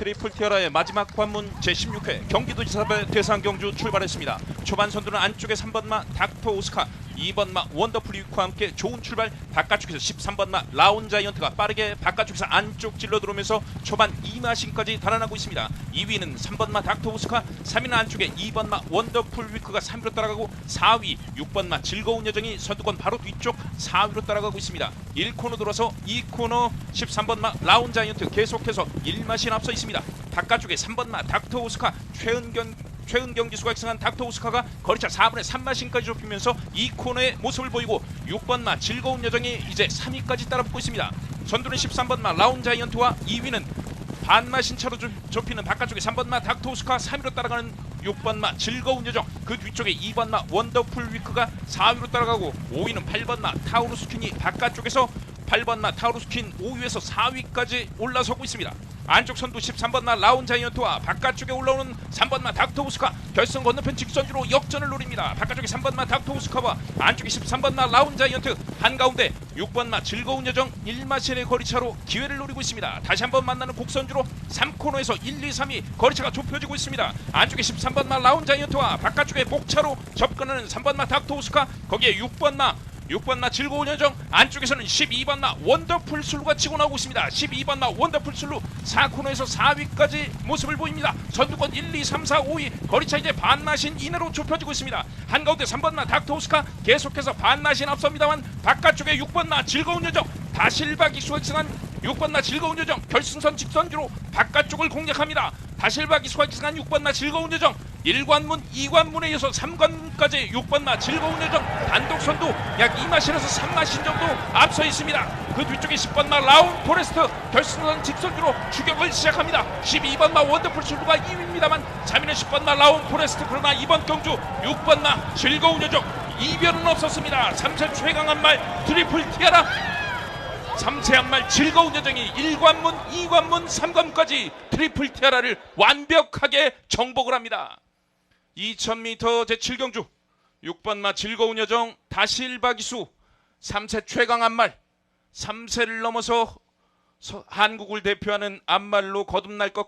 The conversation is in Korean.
트리플 티어라의 마지막 관문 제16회 경기도지사배 대상 경주 출발했습니다. 초반 선두는 안쪽에 3번마 닥터 오스카, 2번 마 원더풀 위크와 함께 좋은 출발 바깥쪽에서 13번 마 라운 자이언트가 빠르게 바깥쪽에서 안쪽 찔러 들어오면서 초반 2마신까지 달아나고 있습니다. 2위는 3번 마 닥터 오스카, 3위는 안쪽에 2번 마 원더풀 위크가 3위로 따라가고 4위 6번 마 즐거운 여정이 선두권 바로 뒤쪽 4위로 따라가고 있습니다. 1코너 돌아서 2코너 13번 마 라운 자이언트 계속해서 1마신 앞서 있습니다. 바깥쪽에 3번 마 닥터 오스카 최은견 최은경 기수가 입성한 닥터 오스카가 거리차 4분의 3마신까지 좁히면서 이 코너의 모습을 보이고 6번마 즐거운 여정이 이제 3위까지 따라붙고 있습니다. 선두는 13번마 라운 자이언트와 2위는 반마신 차로 좁- 좁히는 바깥쪽에 3번마 닥터 오스카 3위로 따라가는 6번마 즐거운 여정 그 뒤쪽에 2번마 원더풀 위크가 4위로 따라가고 5위는 8번마 타우루스 퀸이 바깥쪽에서 8번마 타우루스 퀸 5위에서 4위까지 올라서고 있습니다. 안쪽 선두 13번마 라운 자이언트와 바깥쪽에 올라오는 3번마 닥터 우스카 결승 건너편 직선주로 역전을 노립니다. 바깥쪽에 3번마 닥터 우스카와 안쪽에 13번마 라운 자이언트 한가운데 6번마 즐거운 여정 1마신의 거리차로 기회를 노리고 있습니다. 다시 한번 만나는 곡선주로 3코너에서 1, 2, 3위 거리차가 좁혀지고 있습니다. 안쪽에 13 번마 라운 자이언트와 바깥쪽에 목차로 접근하는 3번마 닥터 우스카 거기에 6번마 6번마 즐거운 여정 안쪽에서는 12번마 원더풀 술루가 치고 나오고 있습니다. 12번마 원더풀 술루 4코너에서 4위까지 모습을 보입니다. 선두권 1, 2, 3, 4, 5위 거리차 이제 반마신 이내로 좁혀지고 있습니다. 한가운데 3번마 닥터 오스카 계속해서 반마신 앞섭니다만 바깥쪽에 6번마 즐거운 여정 기수가 입성한 6번마 즐거운 여정 결승선 직선주로 바깥쪽을 공략합니다. 기수가 입성한 6번마 즐거운 여정 1관문, 2관문에 이어서 3관문까지 6번마 즐거운 여정 단독 선두 약 2마신에서 3마신 정도 앞서 있습니다. 그 뒤쪽에 10번마 라운 포레스트 결승선 직선주로 추격을 시작합니다. 12번마 원더풀 출루가 2위입니다만 3위는 10번마 라운 포레스트 그러나 이번 경주 6번마 즐거운 여정 이변은 없었습니다. 3세 최강한 말 트리플 티아라 3세 한 말 즐거운 여정이 1관문, 2관문, 3관문까지 트리플 티아라를 완벽하게 정복을 합니다. 2000m 제7경주. 6번마 즐거운 여정 다실바 기수. 3세 최강 한말. 3세를 넘어서 서- 한국을 대표하는 안말로 거듭날 것